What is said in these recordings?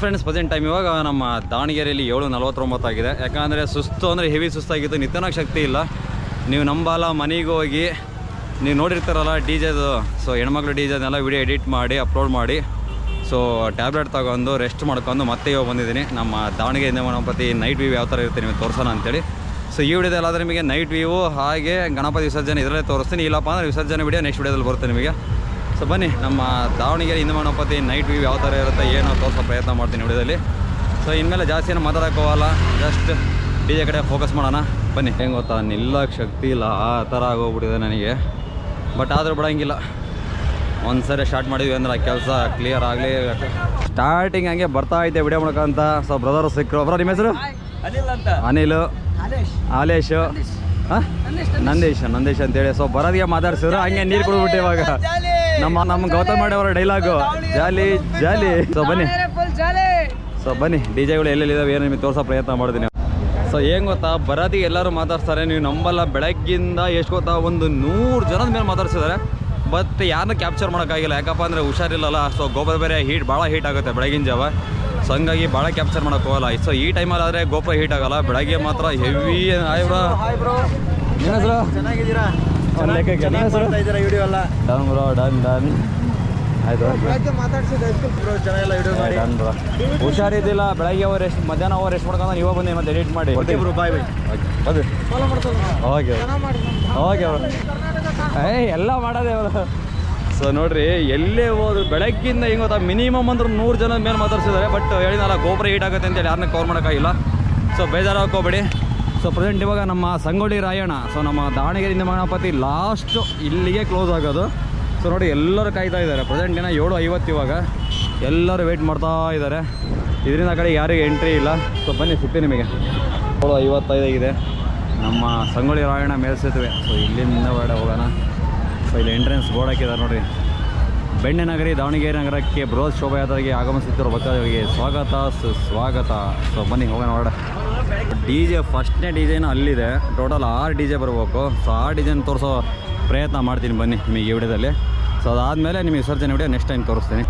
Friends present time ಇವಾಗ ನಮ್ಮ ದಾವಣಗೆರೆಯಲ್ಲಿ ಏಳು ನಲವತ್ತೊಂಬತ್ತಾಗಿದೆ ಯಾಕಂದರೆ ಸುಸ್ತು ಅಂದರೆ ಹೆವಿ ಸುಸ್ತಾಗಿತ್ತು ನಿತ್ಯನಾಗ ಶಕ್ತಿ ಇಲ್ಲ. ನೀವು ನಂಬಲ್ಲ ಮನೆಗೆ ಹೋಗಿ, ನೀವು ನೋಡಿರ್ತಾರಲ್ಲ ಡಿ ಜೆದು. ಸೊ ಹೆಣ್ಮಕ್ಳು ಡಿ ಜೆನೆಲ್ಲ ವಿಡಿಯೋ ಎಡಿಟ್ ಮಾಡಿ ಅಪ್ಲೋಡ್ ಮಾಡಿ. ಸೊ ಟ್ಯಾಬ್ಲೆಟ್ ತಗೊಂಡು ರೆಸ್ಟ್ ಮಾಡ್ಕೊಂಡು ಮತ್ತೆ ಇವಾಗ ಬಂದಿದ್ದೀನಿ. ನಮ್ಮ ದಾವಣಗೆರೆ ಗಣಪತಿ ನೈಟ್ ವ್ಯೂ ಯಾವ ಥರ ಇರುತ್ತೆ ನಿಮಗೆ ತೋರಿಸೋಣ ಅಂತೇಳಿ. ಸೊ ಈ ವಿಡಿಯೋದಲ್ಲಾದರೆ ನಿಮಗೆ ನೈಟ್ ವ್ಯೂ ಹಾಗೆ ಗಣಪತಿ ವಿಸರ್ಜನೆ ಇದರಲ್ಲೇ ತೋರಿಸ್ತೀನಿ. ಇಲ್ಲಪ್ಪ ಅಂದರೆ ವಿಸರ್ಜನೆ ವಿಡಿಯೋ ನೆಕ್ಸ್ಟ್ ವಿಡಿಯೋದಲ್ಲಿ ಬರುತ್ತೆ ನಿಮಗೆ. ಸೊ ಬನ್ನಿ ನಮ್ಮ ದಾವಣಗೆರೆ ಹಿಂದೂ ಗಣಪತಿ ನೈಟ್ ವ್ಯೂ ಯಾವ ಥರ ಇರುತ್ತೆ ಏನೋ ತೋರಿಸೋ ಪ್ರಯತ್ನ ಮಾಡ್ತೀನಿ ವಿಡಿಯೋದಲ್ಲಿ. ಸೊ ಇನ್ಮೇಲೆ ಜಾಸ್ತಿ ಏನು ಮಾತಾಡೋಕ್ಕೋಗಲ್ಲ ಜಸ್ಟ್ ಡಿ ಜೆ ಕಡೆ ಫೋಕಸ್ ಮಾಡೋಣ. ಬನ್ನಿ. ಹೆಂಗೆ ಗೊತ್ತಾ ನಿಲ್ಲಕ್ಕೆ ಶಕ್ತಿ ಇಲ್ಲ ಆ ಥರ ಆಗೋಗ್ಬಿಟ್ಟಿದೆ ನನಗೆ. ಬಟ್ ಆದರೂ ಬಿಡೋಂಗಿಲ್ಲ. ಒಂದು ಸರಿ ಸ್ಟಾರ್ಟ್ ಮಾಡಿದ್ವಿ ಅಂದ್ರೆ ಆ ಕೆಲಸ ಕ್ಲಿಯರ್ ಆಗಲಿ ಸ್ಟಾರ್ಟಿಂಗ್ ಹಂಗೆ ಬರ್ತಾ ಇದ್ದೆ ವಿಡಿಯೋ ಮಾಡ್ಕೊಂತ ಸೊ ಬ್ರದರ್ ಸಿಕ್ಕರು. ಬ್ರೋ ನಿಮ್ಮ ಹೆಸರು? ಅನಿಲ್ ಅಂತ. ಅನಿಲ್. ಆಲೇಶ್ ಹಾಂ? ನಂದೀಶ್ ನಂದೀಶ್. ಅಂತೇಳಿ ಸೊ ಬರೋದಿಗೆ ಮಾತಾಡ್ಸಿದ್ರು ಹಂಗೆ ನೀರು ಕುಡಿದ್ಬಿಟ್ಟು ಇವಾಗ. ನಮ್ಮ ನಮ್ಮ ಗೌತಮ್ ಮಾಡಿ ಅವರ ಡೈಲಾಗು ಜಾಲಿ ಜಾಲಿ. ಸೊ ಬನ್ನಿ. ಸೊ ಬನ್ನಿ. ಡಿ ಜೆಗಳು ಎಲ್ಲೆಲ್ಲಿದ್ದಾವೆ ಏನು ನಿಮಗೆ ತೋರ್ಸೋ ಪ್ರಯತ್ನ ಮಾಡ್ತೀನಿ. ಸೊ ಏನು ಗೊತ್ತಾ? ಬರಾತಿ ಎಲ್ಲರೂ ಮಾತಾಡ್ತಾರೆ ನೀವು ನಂಬಲ್ಲ ಬೆಳಗ್ಗಿಂದ ಎಷ್ಟು ಗೊತ್ತಾ? ಒಂದು ನೂರು ಜನದ ಮೇಲೆ ಮಾತಾಡ್ಸಿದ್ದಾರೆ. ಬಟ್ ಯಾರನ್ನೂ ಕ್ಯಾಪ್ಚರ್ ಮಾಡೋಕ್ಕಾಗಿಲ್ಲ. ಯಾಕಪ್ಪ ಅಂದರೆ ಹುಷಾರಿಲ್ಲಲ್ಲ? ಸೊ ಗೋಪುರ ಬೇರೆ ಹೀಟ್ ಭಾಳ ಹೀಟ್ ಆಗುತ್ತೆ ಬೆಳಗಿನ ಜಾವ. ಸೊ ಹಂಗಾಗಿ ಭಾಳ ಕ್ಯಾಪ್ಚರ್ ಮಾಡೋಕೆ ಹೋಗಲ್ಲ. ಸೊ ಈ ಟೈಮಲ್ಲಿ ಆದರೆ ಗೋಪುರ ಹೀಟ್ ಆಗೋಲ್ಲ. ಬೆಳಗ್ಗೆ ಮಾತ್ರ ಹೆವಿ ಆಯ್ಬ್ರೋ ಚೆನ್ನಾಗಿದ್ದೀರಾ? ಒಂದ್ ಲೆಕ್ಕಕ್ಕೆ ವಿಡಿಯೋ ಎಲ್ಲ? Done bro done done. ಆಯ್ತು ಮಾತಾಡ್ಸಿದ ಬ್ರೋ ಚೆನ್ನಾಗಿಲ್ಲ ವಿಡಿಯೋ ಮಾಡಿ. Done bro. ಹುಷಾರಿದ್ದಿಲ್ಲ ಬೆಳಗ್ಗೆ ಅವ್ರು ಎಷ್ಟು ಮಧ್ಯಾಹ್ನ ಅವ್ರು ಎಷ್ಟು ಮಾಡ್ಕೊಂಡು ಇವಾಗ ಬಂದು ಮತ್ತೆ ಎಡಿಟ್ ಮಾಡಿ. Okay. Bye okay okay. Okay ಏಯ್ ಎಲ್ಲ ಮಾಡೋದೇ ಅವರು ಸೊ ನೋಡ್ರಿ ಎಲ್ಲೇ ಹೋದ್ರು ಬೆಳಗ್ಗಿಂದ ಹೆಂಗೆ ಗೊತ್ತಾ ಮಿನಿಮಮ್ ಅಂದ್ರೆ ನೂರು ಜನ ಮೇಲೆ ಮಾತಾಡ್ಸಿದ್ದಾರೆ ಬಟ್ ಹೇಳಿದ್ನಲ್ಲ ಗೋಪುರ ಹೀಟ್ ಆಗುತ್ತೆ ಅಂತೇಳಿ ಯಾರನ್ನ ಕವರ್ ಮಾಡೋಕ್ಕಾಗಿಲ್ಲ. ಸೊ ಬೇಜಾರು ಹಾಕೋಬೇಡಿ ಸೊ ಪ್ರೆಸೆಂಟ್ ಇವಾಗ ನಮ್ಮ ಸಂಗೊಳ್ಳಿ ರಾಯಣ್ಣ. ಸೊ ನಮ್ಮ ದಾವಣಗೆರೆಯಿಂದ ಗಣಪತಿ ಲಾಸ್ಟ್ ಇಲ್ಲಿಗೆ ಕ್ಲೋಸ್ ಆಗೋದು. ಸೊ ನೋಡಿ, ಎಲ್ಲರೂ ಕಾಯ್ತಾ ಇದ್ದಾರೆ. ಪ್ರೆಸೆಂಟ್ ಏನೋ ಏಳು ಐವತ್ತು ಇವಾಗ. ಎಲ್ಲರೂ ವೆಯ್ಟ್ ಮಾಡ್ತಾ ಇದ್ದಾರೆ. ಇದರಿಂದ ಕಡೆ ಯಾರಿಗೂ ಎಂಟ್ರಿ ಇಲ್ಲ. ಸೊ ಬನ್ನಿ, ಸಿಗ್ತೀನಿ ನಿಮಗೆ. ಏಳು ಐವತ್ತೈದಾಗಿದೆ ನಮ್ಮ ಸಂಗೊಳ್ಳಿ ರಾಯಣ್ಣ ಮೇಲ್ಸೇತುವೆ ಸೊ ಇಲ್ಲಿಂದ ಹೊರಡೆ ಹೋಗೋಣ. ಸೊ ಇಲ್ಲಿ ಎಂಟ್ರೆನ್ಸ್ ಬೋರ್ಡ್ ಹಾಕಿದ್ದಾರೆ ನೋಡಿ. ಬೆಣ್ಣೆ ನಗರಿ, ದಾವಣಗೆರೆ ನಗರಕ್ಕೆ ಬೃಹತ್ ಶೋಭಾಯಾತ್ರೆಗೆ ಆಗಮಿಸುತ್ತಿರುವ ಭಕ್ತಾದಿಗಳಿಗೆ ಸ್ವಾಗತ ಸುಸ್ವಾಗತ ಸೊ ಬನ್ನಿ, ಹೋಗೋಣ ಹೊರಡೆ ಡಿ ಜೆ ಫಸ್ಟ್ನೇ ಡಿ ಜೆನ ಅಲ್ಲಿದೆ. ಟೋಟಲ್ ಆರು ಡಿ ಜೆ ಬರಬೇಕು. ಸೊ ಆ ಡಿ ಜೆನ ತೋರಿಸೋ ಪ್ರಯತ್ನ ಮಾಡ್ತೀನಿ ಬನ್ನಿ ನಿಮಗೆ ಈ ವಿಡಿಯೋದಲ್ಲಿ. ಸೊ ಅದಾದಮೇಲೆ ನಿಮಗೆ ವಿಸರ್ಜನೆ ವಿಡಿಯೋ ನೆಕ್ಸ್ಟ್ ಟೈಮ್ ತೋರಿಸ್ತೀನಿ.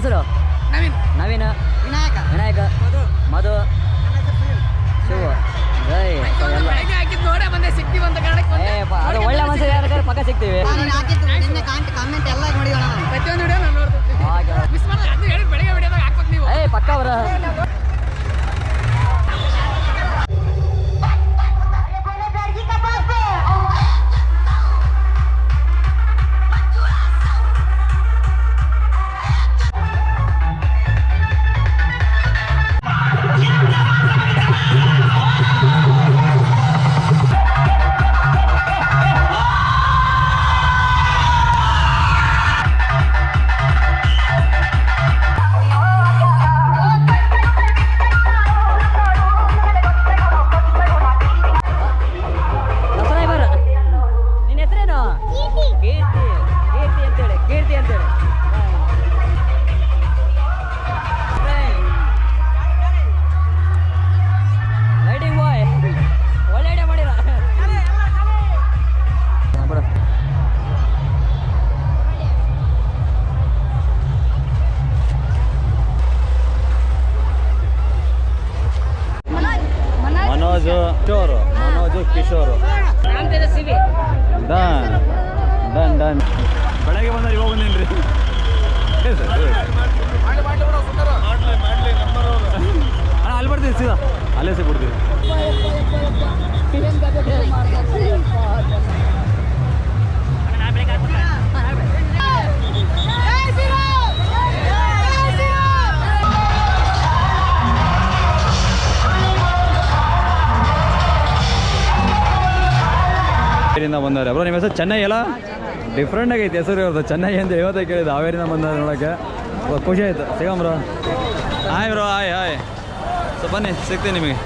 ಹೆಸರು? ನವೀನ್. ನವೀನ್. ವಿನಾಯಕ. ವಿನಾಯಕ. ಮಧು. ಶಿವ ಪ- ಅದು ಒಳ್ಳೆ ಮನುಷ್ಯ ಯಾರು ಪಕ್ಕ ಸಿಗ್ತೀವಿ ನಾನು ಹಾಕಿದ್ದು ನಿನ್ನೆ ಕಾಮೆಂಟ್ ಎಲ್ಲ ನೋಡಿವಣ ನಾನು. ಪ್ರತಿಯೊಂದು ಹಾಗೆ. ಮಿಸ್ ಬೆಳಗ್ಗೆ ವಿಡಿಯೋದಾಗ ಹಾಕ್ಬೇಕು ನೀವು. ಏ ಪಕ್ಕ ಅವ್ರ. ಹಾವೇರಿಯಿಂದ ಬಂದವ್ರೆ. ಬ್ರೋ, ನಿಮ್ಮ ಹೆಸರು ಚೆನ್ನೈ ಅಲ್ಲ? ಡಿಫ್ರೆಂಟ್ ಆಗೈತೆ ಹೆಸರು ಇವ್ರದ್ದು. ಚೆನ್ನೈ ಅಂತ ಇವತ್ತೇ ಕೇಳಿದ್ದು, ಹಾವೇರಿಯಿಂದ ಬಂದವ್ರು ನೋಡೋಕ್ಕೆ. ಖುಷಿ ಆಯಿತು. ಸಿಗಮ್ bro. Hi bro hi hi so ಬನ್ನಿ, ಸಿಗ್ತೀನಿ ನಿಮಗೆ.